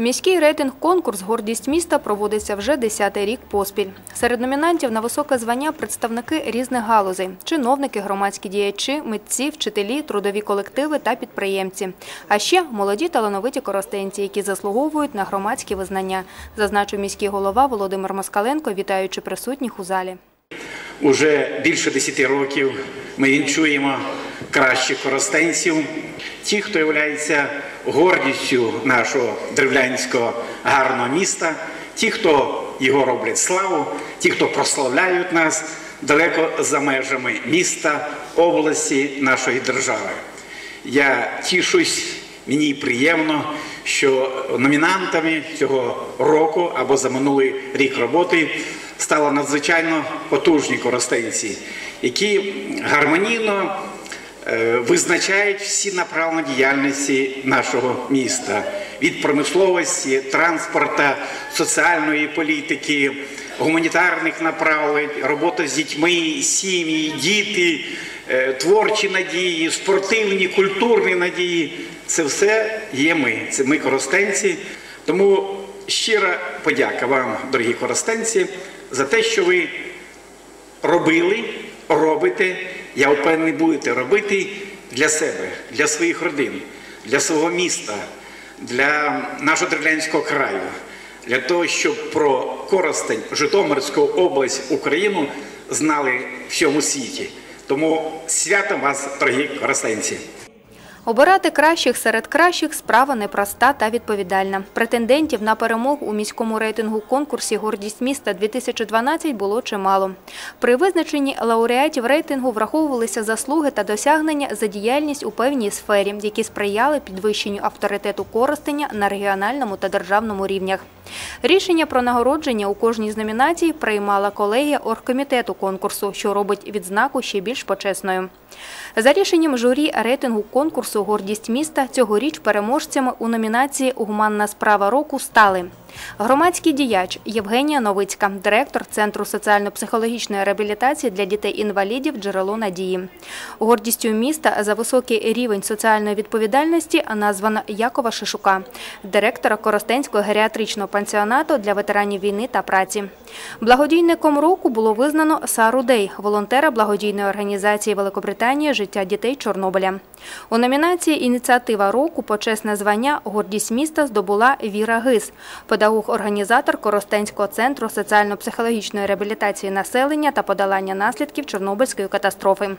Міський рейтинг-конкурс Гордість міста проводиться вже 10-й рік поспіль. Серед номінантів на високе звання представники різних галузей: чиновники, громадські діячі, митці, вчителі, трудові колективи та підприємці. А ще молоді талановиті коростенці, які заслуговують на громадські визнання, зазначив міський голова Володимир Москаленко, вітаючи присутніх у залі. Уже більше 10 років ми вінчуємо кращих коростенців, ті, хто є гордістю нашого древлянського гарного міста, ті, хто його роблять славу, ті, хто прославляють нас далеко за межами міста, області нашої держави. Я тішусь, мені приємно, що номінантами цього року або за минулий рік роботи стали надзвичайно потужні коростенці, які гармонійно визначають всі направлення діяльності нашого міста від промисловості, транспорту, соціальної політики, гуманітарних направлень, робота з дітьми, сім'ї, діти, е, творчі надії, спортивні, культурні надії. Це все є ми. Це ми коростенці. Тому щира подяка вам, дорогі коростенці, за те, що ви робили, робите. Я впевнений, будете робити для себе, для своїх родин, для свого міста, для нашого Древлянського краю, для того, щоб про Коростень, Житомирську область, Україну знали всьому світі. Тому свято вас, дорогі коростенці! Обирати кращих серед кращих справа непроста та відповідальна. Претендентів на перемогу у міському рейтингу конкурсі Гордість міста 2012 було чимало. При визначенні лауреатів рейтингу враховувалися заслуги та досягнення за діяльність у певній сфері, які сприяли підвищенню авторитету Коростеня на регіональному та державному рівнях. Рішення про нагородження у кожній з номінацій приймала колегія оргкомітету конкурсу, що робить відзнаку ще більш почесною. За рішенням журі рейтингу конкурсу Гордість міста цьогоріч переможцями у номінації Гуманна справа року стали громадський діяч Євгенія Новицька, директор Центру соціально-психологічної реабілітації для дітей-інвалідів Джерело надії. Гордістю міста за високий рівень соціальної відповідальності названа Якова Шишука, директора Коростенського геріатричного пансіонату для ветеранів війни та праці. Благодійником року було визнано Сару Дей, волонтера благодійної організації Великобританії Життя дітей Чорнобиля. У номінації Ініціатива року почесне звання Гордість міста здобула Віра Гис, педагог-організатор Коростенського центру соціально-психологічної реабілітації населення та подолання наслідків Чорнобильської катастрофи.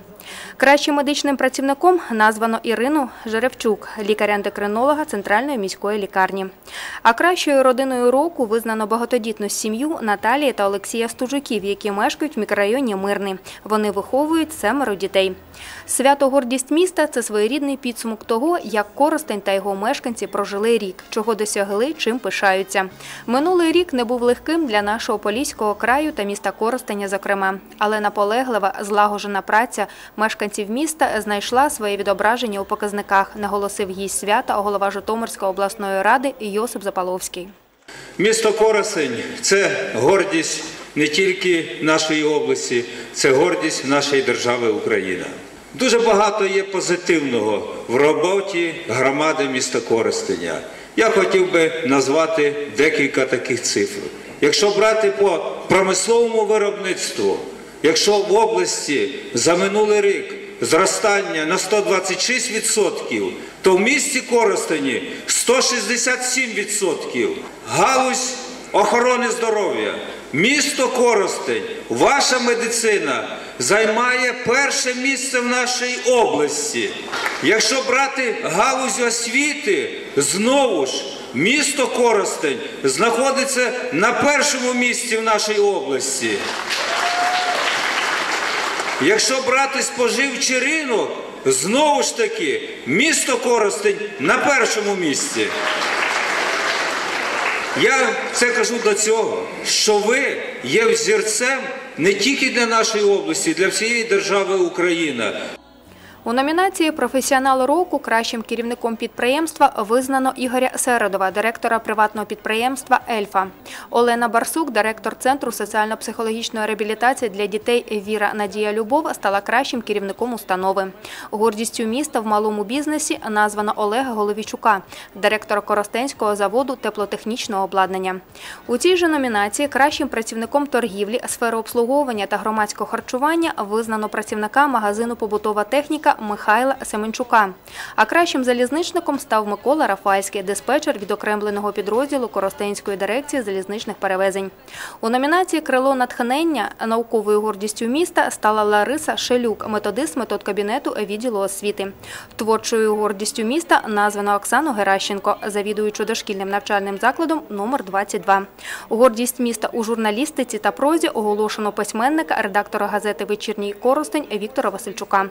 Кращим медичним працівником названо Ірину Жеревчук, лікаря-ендокринолога Центральної міської лікарні. А кращою родиною року визнано багатодітну сім'ю Наталії та Олексія Стужуків, які мешкають в мікрорайоні Мирний. Вони виховують семеро дітей. Свято гордість міста це своєрідний підсумок того, як Коростень та його мешканці прожили рік, чого досягли, чим пишаються. Минулий рік не був легким для нашого поліського краю та міста Коростеня, зокрема, але наполеглива, злагоджена праця мешканців міста знайшла своє відображення у показниках, наголосив гість свята голова Житомирської обласної ради Йосип Запаловський. Місто Коростень – це гордість не тільки нашої області, це гордість нашої держави Україна. Дуже багато є позитивного в роботі громади міста Коростеня. Я хотів би назвати декілька таких цифр. Якщо брати по промисловому виробництву, якщо в області за минулий рік зростання на 126%, то в місті Коростені 167%. Галузь охорони здоров'я. Місто Коростень, ваша медицина займає перше місце в нашій області. Якщо брати галузь освіти, знову ж місто Коростень знаходиться на першому місці в нашій області. Якщо брати споживчий ринок, знову ж таки, місто Коростень на першому місці. Я це кажу до цього, що ви є взірцем не тільки для нашої області, для всієї держави Україна. У номінації Професіонал року кращим керівником підприємства визнано Ігоря Середова, директора приватного підприємства Ельфа. Олена Барсук, директор Центру соціально-психологічної реабілітації для дітей Віра Надія Любов, стала кращим керівником установи. Гордістю міста в малому бізнесі названо Олега Головічука, директора Коростенського заводу теплотехнічного обладнання. У цій же номінації кращим працівником торгівлі, сфери обслуговування та громадського харчування визнано працівника магазину побутова техніка Михайла Семенчука. А кращим залізничником став Микола Рафальський, диспетчер відокремленого підрозділу Коростенської дирекції залізничних перевезень. У номінації Крило натхнення науковою гордістю міста стала Лариса Шелюк, методист методкабінету відділу освіти. Творчою гордістю міста названо Оксану Геращенко, завідуючу дошкільним навчальним закладом номер 22. Гордість міста у журналістиці та прозі оголошено письменника, редактора газети Вечірній Коростень Віктора Васильчука.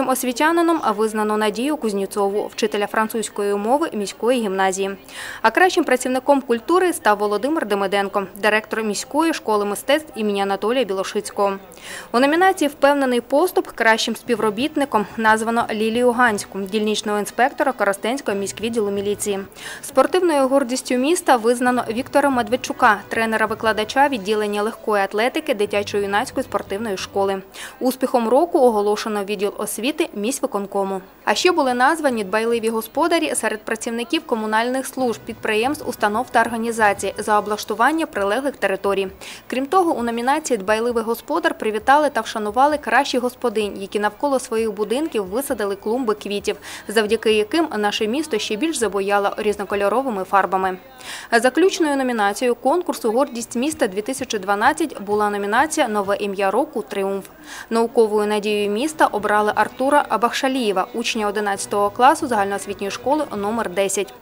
Кращим освітянином визнано Надію Кузнєцову, вчителя французької мови міської гімназії. А кращим працівником культури став Володимир Демиденко, директор міської школи мистецтв імені Анатолія Білошицького. У номінації Впевнений поступ кращим співробітником названо Лілію Ганську, дільничного інспектора Коростенського міськвідділу міліції. Спортивною гордістю міста визнано Віктора Медведчука, тренера-викладача відділення легкої атлетики дитячо-юнацької спортивної школи. Успіхом року оголошено відділ освіти міськвиконкому. А ще були названі дбайливі господарі серед працівників комунальних служб, підприємств, установ та організацій за облаштування прилеглих територій. Крім того, у номінації Дбайливий господар привітали та вшанували кращі господинь, які навколо своїх будинків висадили клумби квітів, завдяки яким наше місто ще більш забояло різнокольоровими фарбами. Заключною номінацією конкурсу Гордість міста 2012 була номінація Нове ім'я року Тріумф. Науковою надією міста обрали Артура Абахшалієва, учня 11 класу загальноосвітньої школи номер 10.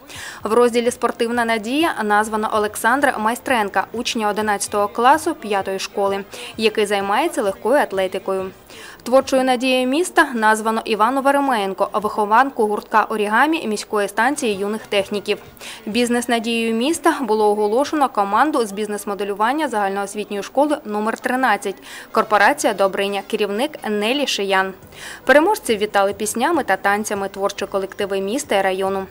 В розділі Спортивна надія названо Олександра Майстренка, учня 11 класу 5 школи, який займається легкою атлетикою. Творчою надією міста названо Івану Веремеєнко, вихованку гуртка орігамі міської станції юних техніків. Бізнес-надією міста було оголошено команду з бізнес-моделювання загальноосвітньої школи номер 13 Корпорація Добриня, керівник Нелі Шиян. Переможців вітали піснями та танцями творчі колективи міста і району.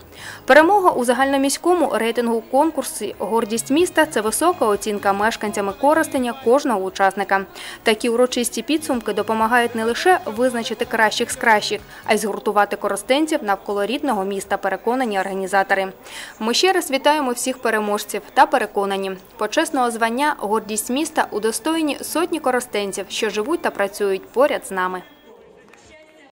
Перемога у загальноміському рейтингу конкурсі Гордість міста це висока оцінка мешканцями Коростеня кожного учасника. Такі урочисті підсумки допомагають не лише визначити кращих з кращих, а й згуртувати коростенців навколо рідного міста, переконані організатори. Ми ще раз вітаємо всіх переможців та переконані. Почесного звання гордість міста удостоєні сотні коростенців, що живуть та працюють поряд з нами.